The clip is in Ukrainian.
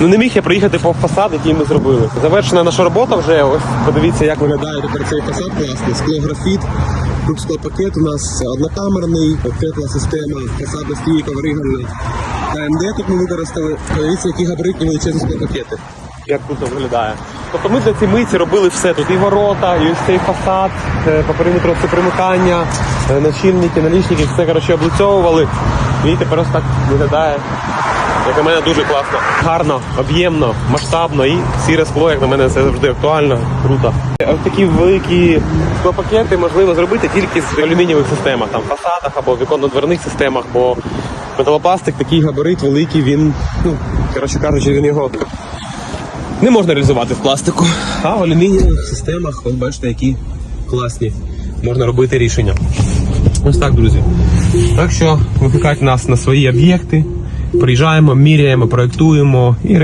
Ну не міг я приїхати по фасад, який ми зробили. Завершена наша робота вже. Ось подивіться, як виглядає тепер цей фасад класний. Склографіт. Тут склопакет у нас однокамерний, тепла система, фасадна стійка, варигальна. КМД тут ми використали. Подивіться, які габаритні величезні склопакети. Як тут виглядає. Тобто ми для цієї митці робили все. Тут і ворота, і ось цей фасад, е, по периметру це примикання, е, начільники, налічники, все коротше облицьовували. І тепер ось так виглядає. Як на мене дуже класно. Гарно, об'ємно, масштабно і сіре скло, як на мене, це завжди актуально, круто. Ось такі великі склопакети можливо зробити тільки з алюмінієвих системах, там фасадах або віконно-дверних системах, бо металопластик такий габарит великий, він, ну, коротше кажучи, він його не можна реалізувати в пластику. А в алюмінієвих системах, от бачите, які класні. Можна робити рішення. Ось так, друзі. Так що викликайте нас на свої об'єкти, приїжджаємо, міряємо, проєктуємо і